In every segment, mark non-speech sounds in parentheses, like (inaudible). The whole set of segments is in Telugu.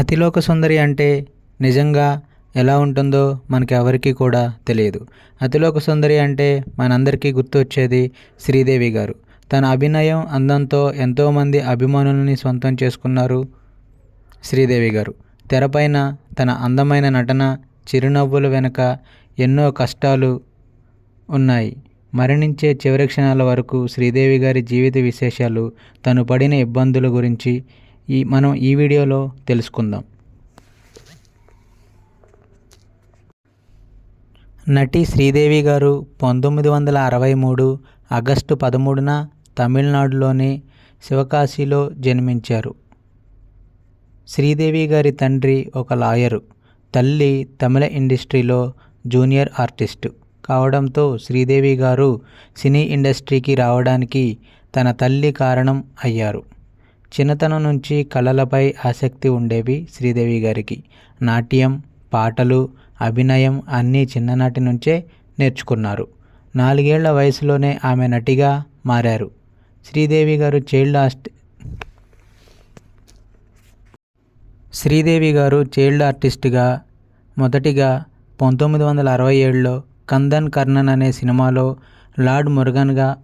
అతిలోక సుందరి అంటే నిజంగా ఎలా ఉంటుందో మనకి ఎవరికీ కూడా తెలియదు. అతిలోక సుందరి అంటే మనందరికీ గుర్తొచ్చేది శ్రీదేవి గారు. తన అభినయం అందంతో ఎంతోమంది అభిమానులని సొంతం చేసుకున్నారు శ్రీదేవి గారు. తెరపైన తన అందమైన నటన చిరునవ్వుల వెనుక ఎన్నో కష్టాలు ఉన్నాయి. మరణించే చివరి క్షణాల వరకు శ్రీదేవి గారి జీవిత విశేషాలు తను పడిన ఇబ్బందుల గురించి ఈ మనం ఈ వీడియోలో తెలుసుకుందాం. నటి శ్రీదేవి గారు పంతొమ్మిది వందల అరవై మూడు ఆగస్టు పదమూడున తమిళనాడులోని శివకాశిలో జన్మించారు. శ్రీదేవి గారి తండ్రి ఒక లాయరు తల్లి తమిళ ఇండస్ట్రీలో జూనియర్ ఆర్టిస్టు కావడంతో శ్రీదేవి గారు సినీ ఇండస్ట్రీకి రావడానికి తన తల్లి కారణం అయ్యారు. చిన్నతనం నుంచి కళలపై ఆసక్తి ఉండేవి శ్రీదేవి గారికి. నాట్యం పాటలు అభినయం అన్నీ చిన్ననాటి నుంచే నేర్చుకున్నారు. నాలుగేళ్ళ వయసులోనే ఆమె నటిగా మారారు. శ్రీదేవి గారు చైల్డ్ ఆర్ట్ శ్రీదేవి గారు చైల్డ్ ఆర్టిస్ట్గా మొదటిగా పంతొమ్మిది వందల అరవై ఏడులో కందన్ కర్ణన్ అనే సినిమాలో లార్డ్ మురుగన్గా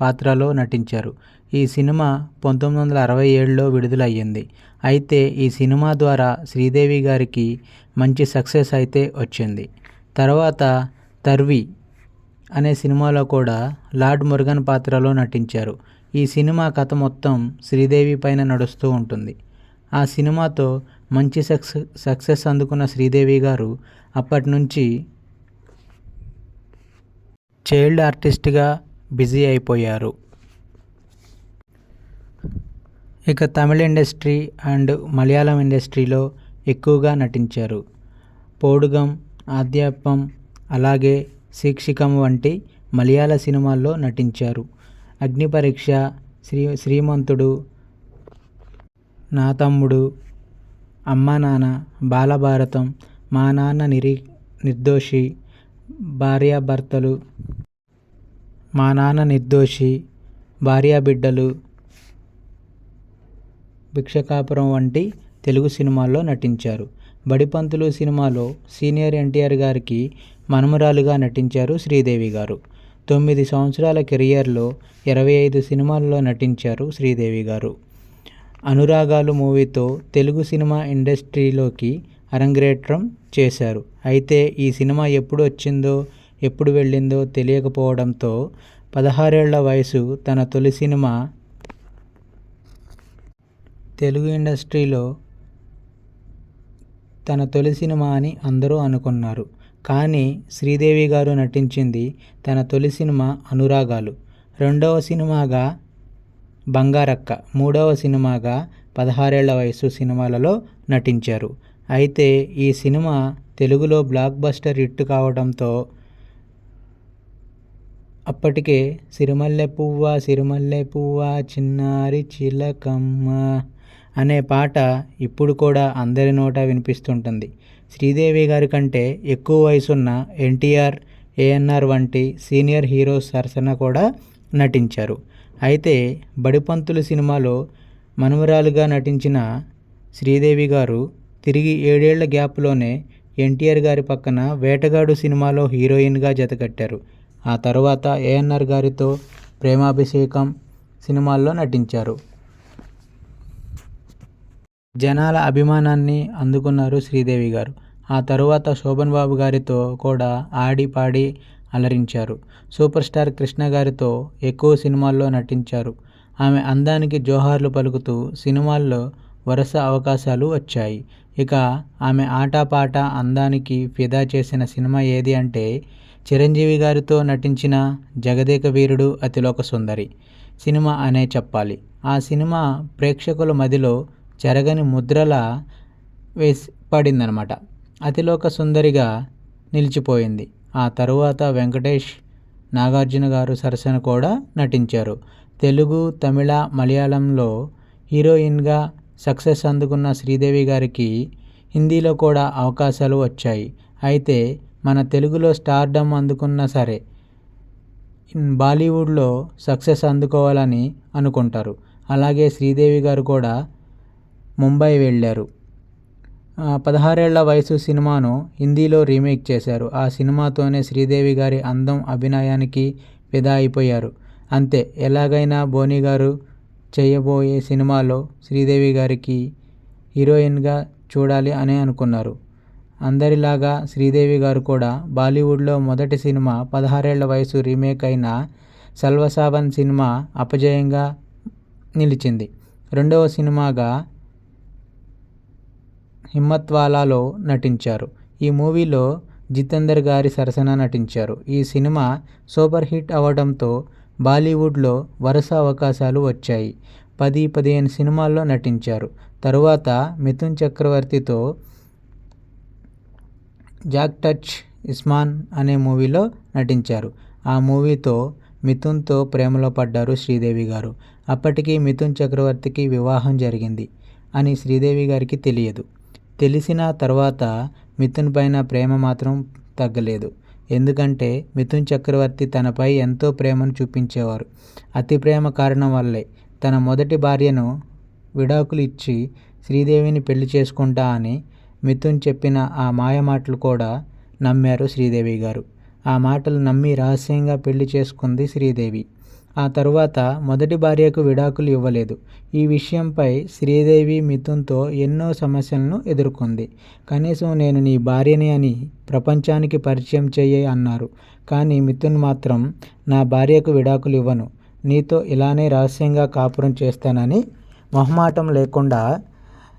పాత్రలో నటించారు. ఈ సినిమా పంతొమ్మిది వందల అరవై ఏడులో విడుదలయ్యింది. అయితే ఈ సినిమా ద్వారా శ్రీదేవి గారికి మంచి సక్సెస్ అయితే వచ్చింది. తర్వాత తర్వి అనే సినిమాలో కూడా లార్డ్ మురుగన్ పాత్రలో నటించారు. ఈ సినిమా కథ మొత్తం శ్రీదేవి పైన నడుస్తూ ఉంటుంది. ఆ సినిమాతో మంచి సక్సెస్ సక్సెస్ అందుకున్న శ్రీదేవి గారు అప్పటి నుంచి చైల్డ్ ఆర్టిస్ట్గా బిజీ అయిపోయారు. ఇక తమిళ ఇండస్ట్రీ అండ్ మలయాళం ఇండస్ట్రీలో ఎక్కువగా నటించారు. పోడుగం ఆద్యాపం అలాగే శీక్షికం వంటి మలయాళ సినిమాల్లో నటించారు. అగ్నిపరీక్ష శ్రీ శ్రీమంతుడు నా తమ్ముడు అమ్మ నాన్న బాలభారతం మా నాన్న నిరి నిర్దోషి భార్యాభర్తలు మా నాన్న నిర్దోషి భార్యాబిడ్డలు భిక్షకాపురం వంటి తెలుగు సినిమాల్లో నటించారు. బడిపంతులు సినిమాలో సీనియర్ ఎన్టీఆర్ గారికి మనమురాలుగా నటించారు శ్రీదేవి గారు. తొమ్మిది సంవత్సరాల కెరియర్లో ఇరవై ఐదు సినిమాల్లో నటించారు శ్రీదేవి గారు. అనురాగాలు మూవీతో తెలుగు సినిమా ఇండస్ట్రీలోకి అరంగేట్రం చేశారు. అయితే ఈ సినిమా ఎప్పుడు వచ్చిందో ఎప్పుడు వెళ్ళిందో తెలియకపోవడంతో పదహారేళ్ళ వయసు తన తొలి సినిమా తెలుగు ఇండస్ట్రీలో తన తొలి సినిమా అని అందరూ అనుకున్నారు. కానీ శ్రీదేవి గారు నటించింది తన తొలి సినిమా అనురాగాలు. రెండవ సినిమాగా బంగారక్క మూడవ సినిమాగా పదహారేళ్ళ వయసు సినిమాలలో నటించారు. అయితే ఈ సినిమా తెలుగులో బ్లాక్ బస్టర్ హిట్ కావడంతో అప్పటికే సిరిమల్లె పువ్వ సిరిమల్లె పువ్వ చిన్నారి చిలకమ్మ అనే పాట ఇప్పుడు కూడా అందరి నోట వినిపిస్తుంటుంది. శ్రీదేవి గారి కంటే ఎక్కువ వయసున్న ఎన్టీఆర్ ఏఎన్ఆర్ వంటి సీనియర్ హీరోస్ సరసన కూడా నటించారు. అయితే బడిపంతులు సినిమాలో మనుమరాలుగా నటించిన శ్రీదేవి గారు తిరిగి ఏడేళ్ళ గ్యాప్లోనే ఎన్టీఆర్ గారి పక్కన వేటగాడు సినిమాలో హీరోయిన్గా జతకట్టారు. ఆ తర్వాత ఏఎన్ఆర్ గారితో ప్రేమాభిషేకం సినిమాల్లో నటించారు. జనాల అభిమానాన్ని అందుకున్నారు శ్రీదేవి గారు. ఆ తరువాత శోభన్ బాబు గారితో కూడా ఆడి పాడి అలరించారు. సూపర్ స్టార్ కృష్ణ గారితో ఎక్కువ సినిమాల్లో నటించారు. ఆమె అందానికి జోహార్లు పలుకుతూ సినిమాల్లో వరుస అవకాశాలు వచ్చాయి. ఇక ఆమె ఆటపాట అందానికి ఫిదా చేసిన సినిమా ఏది అంటే చిరంజీవి గారితో నటించిన జగదేక వీరుడు అతిలోక సుందరి. సినిమా అనే చెప్పాలి. ఆ సినిమా ప్రేక్షకుల మదిలో చెరగని ముద్రల వేసి పడిందనమాట. అతిలోక సుందరిగా నిలిచిపోయింది. ఆ తరువాత వెంకటేష్ నాగార్జున గారు సరసన కూడా నటించారు. తెలుగు తమిళ మలయాళంలో హీరోయిన్గా సక్సెస్ అందుకున్న శ్రీదేవి గారికి హిందీలో కూడా అవకాశాలు వచ్చాయి. అయితే మన తెలుగులో స్టార్డమ్ అందుకున్న సరే బాలీవుడ్లో సక్సెస్ అందుకోవాలని అనుకుంటారు. అలాగే శ్రీదేవి గారు కూడా ముంబై వెళ్ళారు. పదహారేళ్ళ వయసు సినిమాను హిందీలో రీమేక్ చేశారు. ఆ సినిమాతోనే శ్రీదేవి గారి అందం అభినయానికి ఫిదా అయిపోయారు. అంతే ఎలాగైనా బోని గారు చేయబోయే సినిమాలో శ్రీదేవి గారికి హీరోయిన్గా చూడాలి అని అనుకున్నారు. అందరిలాగా శ్రీదేవి గారు కూడా బాలీవుడ్లో మొదటి సినిమా పదహారేళ్ళ వయసు రీమేక్ అయిన సల్వసాబన్ సినిమా అపజయంగా నిలిచింది. రెండవ సినిమాగా హిమ్మత్వాలాలో నటించారు. ఈ మూవీలో జితేందర్ గారి సరసన నటించారు. ఈ సినిమా సూపర్ హిట్ అవ్వడంతో బాలీవుడ్లో వరుస అవకాశాలు వచ్చాయి. పది పదిహేను సినిమాల్లో నటించారు. తరువాత మిథున్ చక్రవర్తితో జాక్ టచ్ ఇస్మాన్ అనే మూవీలో నటించారు. ఆ మూవీతో మిథున్తో ప్రేమలో పడ్డారు శ్రీదేవి గారు. అప్పటికి మిథున్ చక్రవర్తికి వివాహం జరిగింది అని శ్రీదేవి గారికి తెలియదు. తెలిసిన తర్వాత మిథున్ పైన ప్రేమ మాత్రం తగ్గలేదు. ఎందుకంటే మిథున్ చక్రవర్తి తనపై ఎంతో ప్రేమను చూపించేవారు. అతి ప్రేమ కారణం వల్లే తన మొదటి భార్యను విడాకులు ఇచ్చి శ్రీదేవిని పెళ్ళి చేసుకుంటా అని మిథున్ చెప్పిన ఆ మాయ మాటలు కూడా నమ్మారు శ్రీదేవి గారు. ఆ మాటలు నమ్మి రహస్యంగా పెళ్ళి చేసుకుంది శ్రీదేవి. ఆ తరువాత మొదటి భార్యకు విడాకులు ఇవ్వలేదు. ఈ విషయంపై శ్రీదేవి మిథున్తో ఎన్నో సమస్యలను ఎదుర్కొంది. కనీసం నేను నీ భార్యని అని ప్రపంచానికి పరిచయం చేయ అన్నారు. కానీ మిథున్ మాత్రం నా భార్యకు విడాకులు ఇవ్వను. నీతో ఇలానే రహస్యంగా కాపురం చేస్తానని మొహమాటం లేకుండా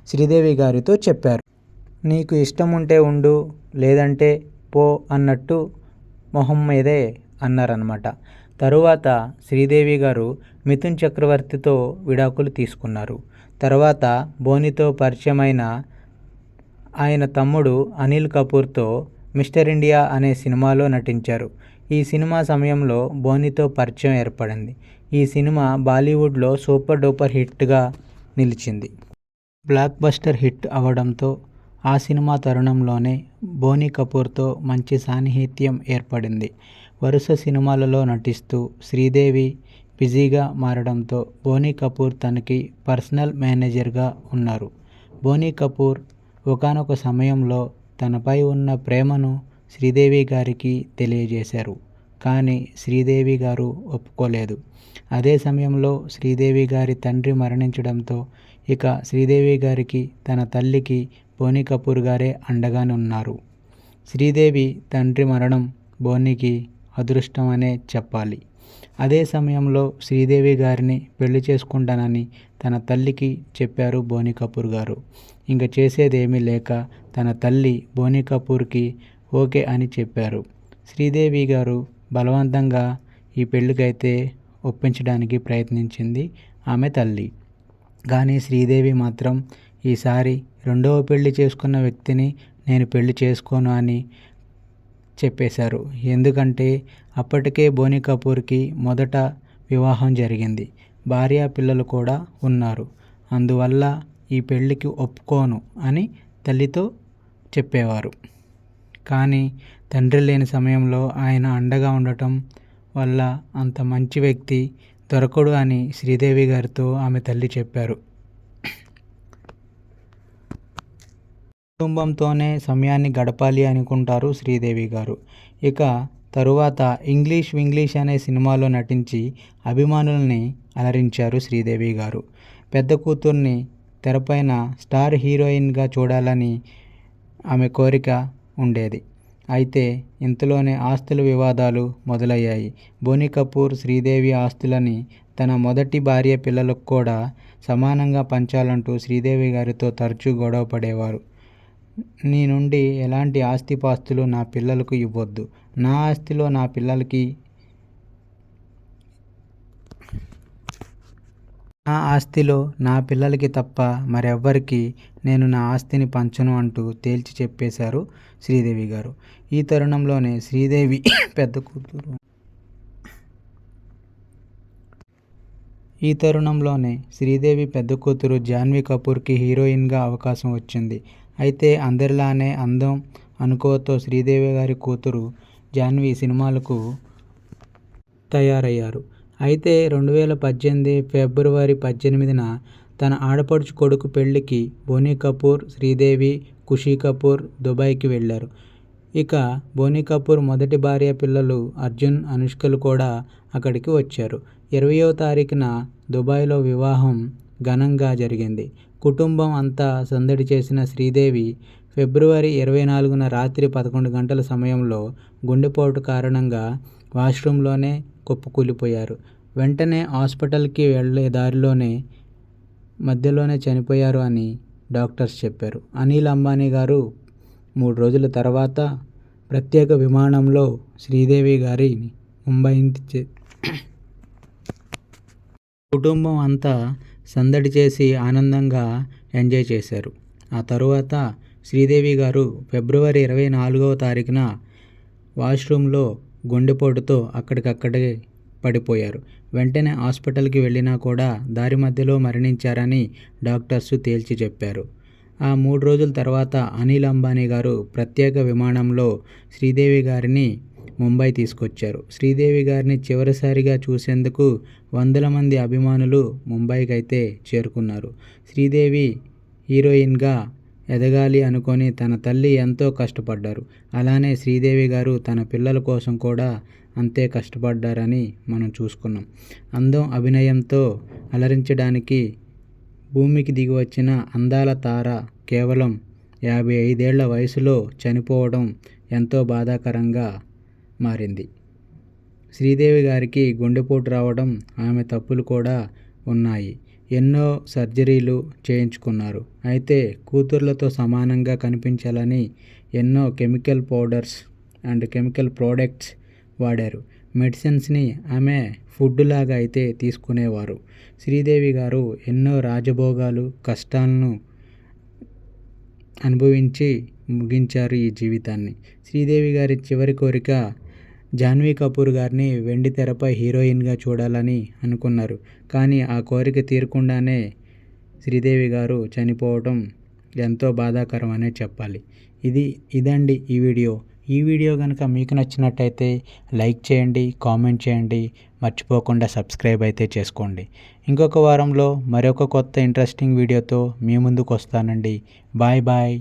శ్రీదేవి గారితో చెప్పారు. నీకు ఇష్టం ఉంటే ఉండు లేదంటే పో అన్నట్టు మొహం మీదే అన్నారనమాట తరువాత శ్రీదేవి గారు మిథున్ చక్రవర్తితో విడాకులు తీసుకున్నారు. తర్వాత బోనితో పరిచయమైన ఆయన తమ్ముడు అనిల్ కపూర్తో మిస్టర్ ఇండియా అనే సినిమాలో నటించారు. ఈ సినిమా సమయంలో బోనితో పరిచయం ఏర్పడింది. ఈ సినిమా బాలీవుడ్లో సూపర్ డూపర్ హిట్గా నిలిచింది. బ్లాక్ బస్టర్ హిట్ అవడంతో ఆ సినిమా తరుణంలోనే బోని కపూర్తో మంచి సాన్నిహిత్యం ఏర్పడింది. వరుస సినిమాలలో నటిస్తూ శ్రీదేవి బిజీగా మారడంతో బోని కపూర్ తనకి పర్సనల్ మేనేజర్గా ఉన్నారు. బోని కపూర్ ఒకానొక సమయంలో తనపై ఉన్న ప్రేమను శ్రీదేవి గారికి తెలియజేశారు కానీ శ్రీదేవి గారు ఒప్పుకోలేదు. అదే సమయంలో శ్రీదేవి గారి తండ్రి మరణించడంతో ఇక శ్రీదేవి గారికి తన తల్లికి బోని కపూర్ గారే అండగానే ఉన్నారు శ్రీదేవి తండ్రి మరణం బోనికి అదృష్టం అనే చెప్పాలి. అదే సమయంలో శ్రీదేవి గారిని పెళ్ళి చేసుకుంటానని తన తల్లికి చెప్పారు బోని కపూర్ గారు. ఇంక చేసేదేమీ లేక తన తల్లి బోని కపూర్కి ఓకే అని చెప్పారు. శ్రీదేవి గారు బలవంతంగా ఈ పెళ్ళికైతే ఒప్పించడానికి ప్రయత్నించింది ఆమె తల్లి. కానీ శ్రీదేవి మాత్రం ఈసారి రెండవ పెళ్ళి చేసుకున్న వ్యక్తిని నేను పెళ్ళి చేసుకోను అని చెప్పేశారు. ఎందుకంటే అప్పటికే బోని కపూర్కి మొదట వివాహం జరిగింది. భార్య పిల్లలు కూడా ఉన్నారు. అందువల్ల ఈ పెళ్ళికి ఒప్పుకోను అని తల్లితో చెప్పేవారు. కానీ తండ్రి లేని సమయంలో ఆయన అండగా ఉండటం వల్ల అంత మంచి వ్యక్తి దొరకడు అని శ్రీదేవి గారితో ఆమె తల్లి చెప్పారు. కుటుంబంతోనే సమయాన్ని గడపాలి అనుకుంటారు శ్రీదేవి గారు. ఇక తరువాత ఇంగ్లీష్ వింగ్లీష్ అనే సినిమాలో నటించి అభిమానుల్ని అలరించారు శ్రీదేవి గారు. పెద్ద కూతుర్ని తెరపైన స్టార్ హీరోయిన్గా చూడాలని ఆమె కోరిక ఉండేది. అయితే ఇంతలోనే ఆస్తుల వివాదాలు మొదలయ్యాయి. బోని కపూర్ శ్రీదేవి ఆస్తులని తన మొదటి భార్య పిల్లలకు కూడా సమానంగా పంచాలంటూ శ్రీదేవి గారితో తరచూ గొడవ పడేవారు. నీ నుండి ఎలాంటి ఆస్తిపాస్తులు నా పిల్లలకు ఇవ్వద్దు. నా ఆస్తిలో నా పిల్లలకి నా ఆస్తిలో నా పిల్లలకి తప్ప మరెవ్వరికి నేను నా ఆస్తిని పంచను అంటూ తేల్చి చెప్పేశారు శ్రీదేవి గారు. ఈ తరుణంలోనే శ్రీదేవి (coughs) పెద్ద కూతురు. ఈ తరుణంలోనే శ్రీదేవి పెద్ద కూతురు జాన్వీ కపూర్కి హీరోయిన్గా అవకాశం వచ్చింది. అయితే అందరిలానే అందం అనుకోతో శ్రీదేవి గారి కూతురు జాన్వీ సినిమాలకు తయారయ్యారు. అయితే రెండు వేల పద్దెనిమిది ఫిబ్రవరి పద్దెనిమిదిన తన ఆడపడుచు కొడుకు పెళ్ళికి బోనీ కపూర్ శ్రీదేవి ఖుషీ కపూర్ దుబాయ్కి వెళ్ళారు. ఇక బోనీ కపూర్ మొదటి భార్య పిల్లలు అర్జున్ అనుష్కలు కూడా అక్కడికి వచ్చారు. ఇరవయో తారీఖున దుబాయ్లో వివాహం ఘనంగా జరిగింది. కుటుంబం అంతా సందడి చేసిన శ్రీదేవి ఫిబ్రవరి ఇరవై నాలుగున రాత్రి పదకొండు గంటల సమయంలో గుండెపోటు కారణంగా వాష్రూమ్లోనే కుప్పకూలిపోయారు. వెంటనే హాస్పిటల్కి వెళ్ళే దారిలోనే మధ్యలోనే చనిపోయారు అని డాక్టర్స్ చెప్పారు. అనిల్ అంబానీ గారు మూడు రోజుల తర్వాత ప్రత్యేక విమానంలో శ్రీదేవి గారిని ముంబై (coughs) కుటుంబం అంతా సందడి చేసి ఆనందంగా ఎంజాయ్ చేశారు. ఆ తరువాత శ్రీదేవి గారు ఫిబ్రవరి ఇరవై నాలుగవ తారీఖున వాష్రూమ్లో గుండెపోటుతో అక్కడికక్కడే పడిపోయారు. వెంటనే హాస్పిటల్కి వెళ్ళినా కూడా దారి మధ్యలో మరణించారని డాక్టర్స్ తేల్చి చెప్పారు. ఆ మూడు రోజుల తర్వాత అనిల్ అంబానీ గారు ప్రత్యేక విమానంలో శ్రీదేవి గారిని ముంబై తీసుకొచ్చారు. శ్రీదేవి గారిని చివరిసారిగా చూసేందుకు వందల మంది అభిమానులు ముంబైకి అయితే చేరుకున్నారు. శ్రీదేవి హీరోయిన్గా ఎదగాలి అనుకొని తన తల్లి ఎంతో కష్టపడ్డారు. అలానే శ్రీదేవి గారు తన పిల్లల కోసం కూడా అంతే కష్టపడ్డారని మనం చూసుకున్నాం. అందం అభినయంతో అలరించడానికి భూమికి దిగి వచ్చిన అందాల తార కేవలం యాభై ఐదేళ్ళ వయసులో చనిపోవడం ఎంతో బాధాకరంగా మారింది. శ్రీదేవి గారికి గుండెపోటు రావడం ఆమె తప్పులు కూడా ఉన్నాయి. ఎన్నో సర్జరీలు చేయించుకున్నారు. అయితే కూతుర్లతో సమానంగా కనిపించాలని ఎన్నో chemical powders and chemical products వాడారు. మెడిసిన్స్ని ఆమె ఫుడ్ లాగా అయితే తీసుకునేవారు. శ్రీదేవి గారు ఎన్నో రాజభోగాలు కష్టాలను అనుభవించి ముగించారు ఈ జీవితాన్ని. శ్రీదేవి గారి చివరి కోరిక జాన్వీ కపూర్ గారిని వెండి తెరపై హీరోయిన్గా చూడాలని అనుకున్నారు. కానీ ఆ కోరిక తీరకుండానే శ్రీదేవి గారు చనిపోవడం ఎంతో బాధాకరం అనే చెప్పాలి. ఇది ఇదండి ఈ వీడియో. ఈ వీడియో కనుక మీకు నచ్చినట్టయితే లైక్ చేయండి కామెంట్ చేయండి మర్చిపోకుండా సబ్స్క్రైబ్ అయితే చేసుకోండి. ఇంకొక వారంలో మరొక కొత్త ఇంట్రెస్టింగ్ వీడియోతో మీ ముందుకు వస్తానండి. Bye bye.